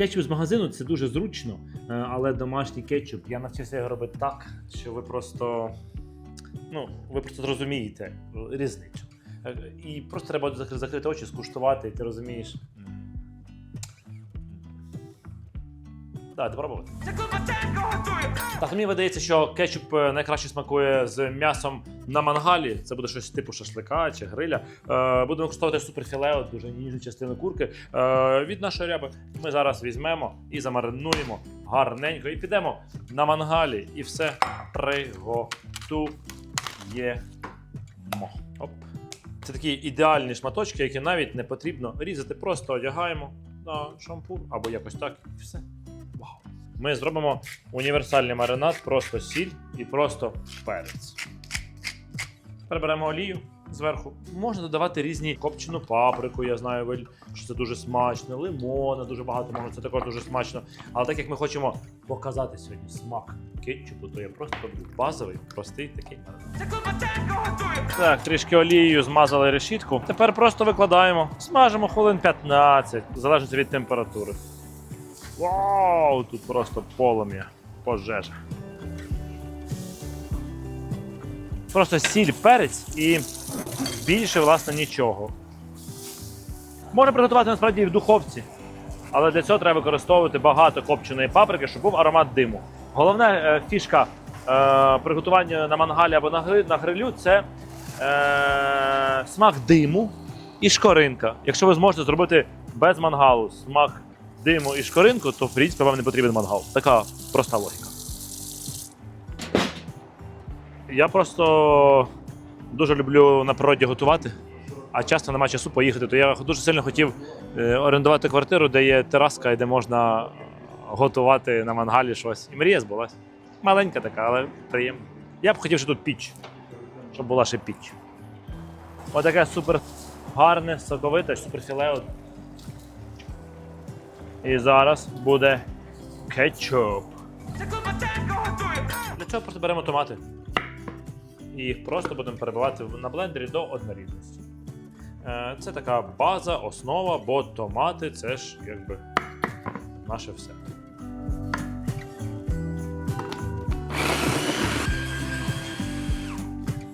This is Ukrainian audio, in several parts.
кетчуп з магазину це дуже зручно, е, але домашній кетчуп я навчився його робити так, що ви просто ну, ви просто зрозумієте різницю. Е, І просто треба закри- закрити очі, скуштувати, і ти розумієш. Давайте пробувати. Так, мені видається, що кетчуп е, найкраще смакує з м'ясом на мангалі. Це буде щось типу шашлика чи гриля. Е, будемо використовувати суперфіле, от дуже ніжну частину курки е, від нашої ряби. Ми зараз візьмемо і замаринуємо гарненько. І підемо на мангалі і все приготуємо. Оп. Це такі ідеальні шматочки, які навіть не потрібно різати. Просто одягаємо на шампур або якось так, і все. Вау. Ми зробимо універсальний маринад, просто сіль і просто перець. Переберемо олію зверху. Можна додавати різні копчену паприку, я знаю, що це дуже смачно, лимона дуже багато можна, це також дуже смачно. Але так як ми хочемо показати сьогодні смак кетчупу, то я просто роблю базовий, простий такий маринад. Так, трішки олією змазали решітку. Тепер просто викладаємо, смажимо хвилин 15, залежно від температури. Вау, тут просто полум'я, пожежа. Просто сіль, перець і більше, власне, нічого. Можна приготувати насправді в духовці, але для цього треба використовувати багато копченої паприки, щоб був аромат диму. Головна е, фішка е, приготування на мангалі або на грилю це е, смак диму і шкоринка. Якщо ви зможете зробити без мангалу смак диму і шкоринку, то в принципі вам не потрібен мангал. Така проста логіка. Я просто дуже люблю на природі готувати, а часто немає часу поїхати. То я дуже сильно хотів е, орендувати квартиру, де є тераска і де можна готувати на мангалі щось. І мрія збулась. Маленька така, але приємна. Я б хотів, щоб тут піч, щоб була ще піч. Отаке супер гарне, соковите, суперфіле. І зараз буде кетчуп. Для цього просто беремо томати. І їх просто будемо перебивати на блендері до однорідності. Е, Це така база, основа, бо томати це ж якби наше все.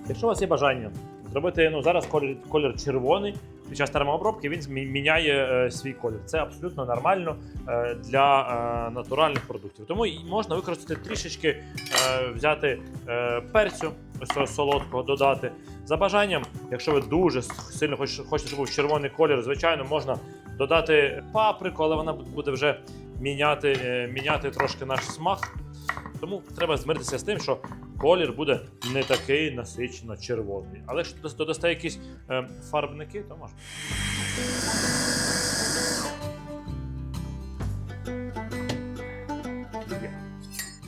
Якщо у вас є бажання зробити, ну зараз колір, колір червоний, під час термообробки він міняє е, свій колір. Це абсолютно нормально е, для е, натуральних продуктів. Тому можна використати трішечки, е, взяти е, перцю, ось цього солодкого, додати. За бажанням, якщо ви дуже сильно хоч- хочете, щоб був червоний колір, звичайно, можна додати паприку, але вона буде вже міняти, е, міняти трошки наш смак. Тому треба змиритися з тим, що колір буде не такий насичено червоний. Але якщо додасте- якісь е, фарбники, то можна.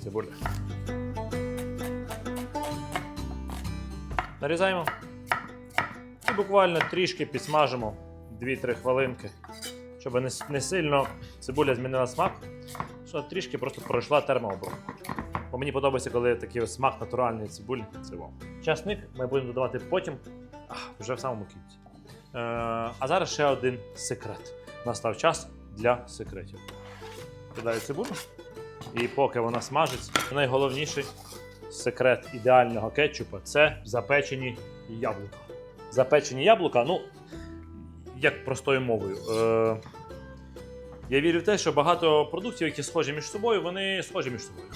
Цибуля. Нарізаємо. І буквально трішки підсмажимо 2-3 хвилинки, щоб не сильно цибуля змінила смак, що трішки просто пройшла термообробку. Бо мені подобається, коли такий смак натуральної цибулі. Це вау. Часник ми будемо додавати потім, а, вже в самому кінці. Е, а зараз ще один секрет. Настав час для секретів. Кидаю цибулю. І поки вона смажиться, найголовніший секрет ідеального кетчупа це запечені яблука. Запечені яблука, ну, як простою мовою. Е, я вірю в те, що багато продуктів, які схожі між собою, вони схожі між собою.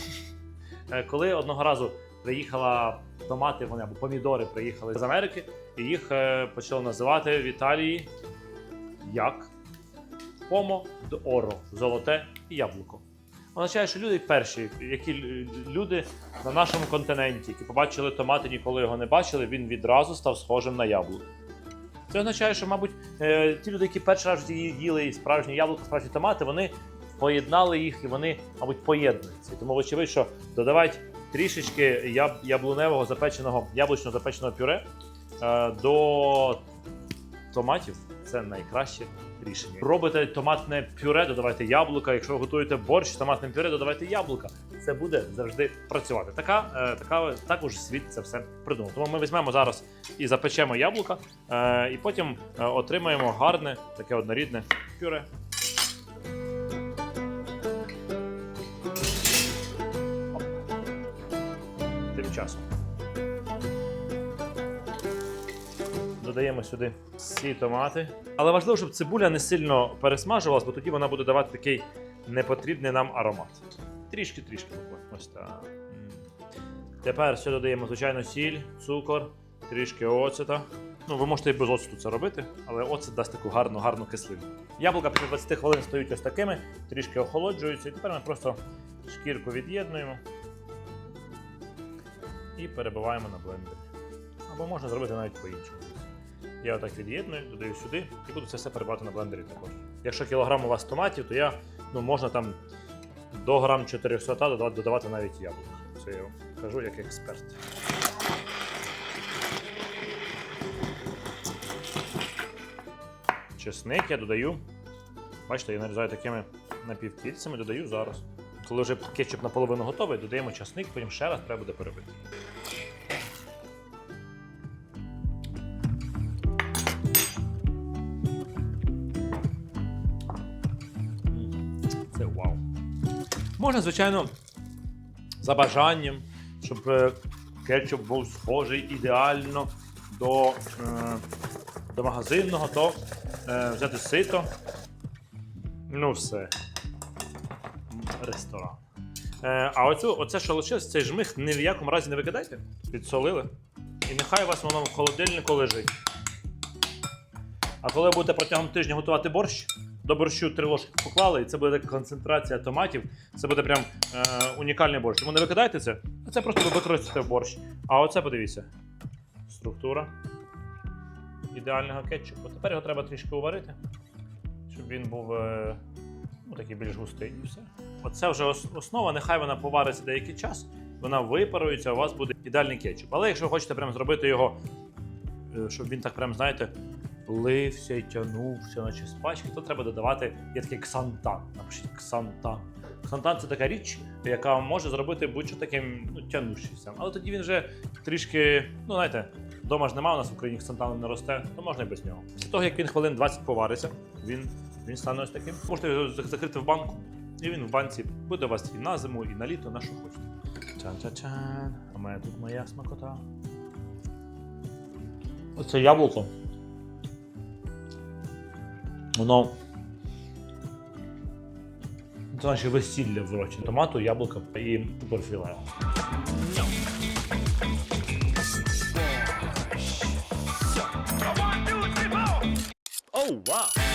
Е, Коли одного разу приїхала томати, вони або помідори приїхали з Америки, і їх е, почали називати в Італії як Помо d'Oro – золоте яблуко. Означає, що люди перші, які люди на нашому континенті, які побачили томати, ніколи його не бачили, він відразу став схожим на яблуко. Це означає, що, мабуть, е, ті люди, які перший раз їли справжні яблука, справжні томати, вони поєднали їх і вони, мабуть, поєднуються. Тому, вочевидь, що додавати трішечки яб- яблуневого запеченого, яблучного запеченого пюре е, до томатів це найкраще рішення. Робите томатне пюре, додавайте яблука. Якщо ви готуєте борщ з томатним пюре, додавайте яблука. Це буде завжди працювати. Така, е, така так уже світ це все придумав. Тому ми візьмемо зараз і запечемо яблука, е, і потім отримаємо гарне таке однорідне пюре. Завчасно. Додаємо сюди всі томати. Але важливо, щоб цибуля не сильно пересмажувалась, бо тоді вона буде давати такий непотрібний нам аромат. Трішки-трішки. Ось так. Тепер сюди додаємо, звичайно, сіль, цукор, трішки оцета. Ну, ви можете і без оцету це робити, але оцет дасть таку гарну, гарну кислину. Яблука після 20 хвилин стають ось такими, трішки охолоджуються, і тепер ми просто шкірку від'єднуємо і перебиваємо на блендері. Або можна зробити навіть по-іншому. Я отак від'єдную, додаю сюди і буду це все перебивати на блендері також. Якщо кілограм у вас томатів, то я ну, можна там до грам 400 додавати, навіть яблук. Це я вам кажу як експерт. Чесник я додаю. Бачите, я нарізаю такими напівкільцями, додаю зараз. Коли вже кетчуп наполовину готовий, додаємо часник, потім ще раз треба буде перебити. Можна, звичайно, за бажанням, щоб е, кетчуп був схожий ідеально до, е, до магазинного, то е, взяти сито. Ну, все. Ресторан. А оцю, оце, що лишилось, цей жмих ні в якому разі не викидайте. Підсолили. І нехай у вас воно в холодильнику лежить. А коли будете протягом тижня готувати борщ, до борщу три ложки поклали, і це буде концентрація томатів. Це буде прям е, унікальний борщ. Тому не викидайте це, а це просто ви використаєте в борщ. А оце подивіться. Структура ідеального кетчупу. Тепер його треба трішки уварити, щоб він був е, ну, такий більш густий і все. Оце вже основа, нехай вона повариться деякий час, вона випарується, у вас буде ідеальний кетчуп. Але якщо ви хочете прям зробити його, е, щоб він так прям, знаєте, лився і тягнувся, наче з пачки, то треба додавати є такий ксантан. Напишіть ксантан. Ксантан це така річ, яка може зробити будь-що таким ну, тянущимся. Але тоді він вже трішки, ну знаєте, вдома ж немає у нас в Україні ксантану не росте, то можна і без нього. Після того, як він хвилин 20 повариться, він, він стане ось таким. Можете закрити в банку, і він в банці буде у вас і на зиму, і на літо, на що хочете. Чан-чан-чан. А мене тут моя смакота. Оце яблуко. Воно. Це наче весілля в роті. Томату, яблука і порфіле. Оу, вау!